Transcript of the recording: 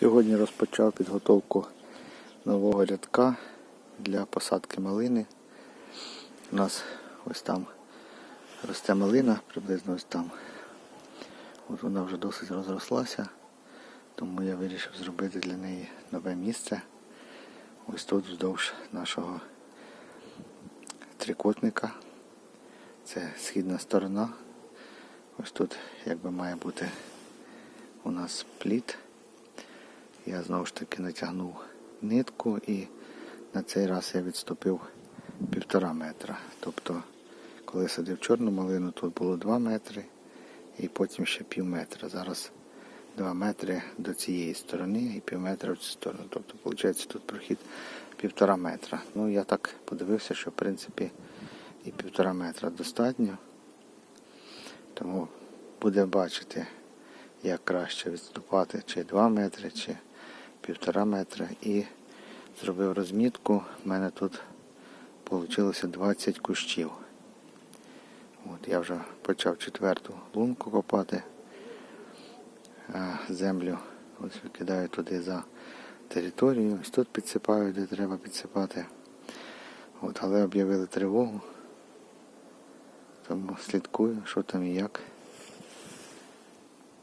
Сьогодні розпочав підготовку нового рядка для посадки малини. У нас ось там росте малина, приблизно ось там. От вона вже досить розрослася, тому я вирішив зробити для неї нове місце. Ось тут вздовж нашого трикутника. Це східна сторона. Ось тут якби має бути у нас плід. Я знову ж таки натягнув нитку і на цей раз я відступив півтора метра. Тобто, коли садив чорну малину, тут було 2 метри і потім ще пів метра. Зараз 2 метри до цієї сторони і пів метра в цю сторону. Тобто, виходить, тут прохід півтора метра. Ну, я так подивився, що в принципі і півтора метра достатньо. Тому буде бачити, як краще відступати, чи 2 метри, чи півтора метра. І зробив розмітку. У мене тут вийшло 20 кущів. От я вже почав четверту лунку копати. А землю ось викидаю туди за територію. Ось тут підсипаю, де треба підсипати. От, але об'явили тривогу. Тому слідкую, що там і як.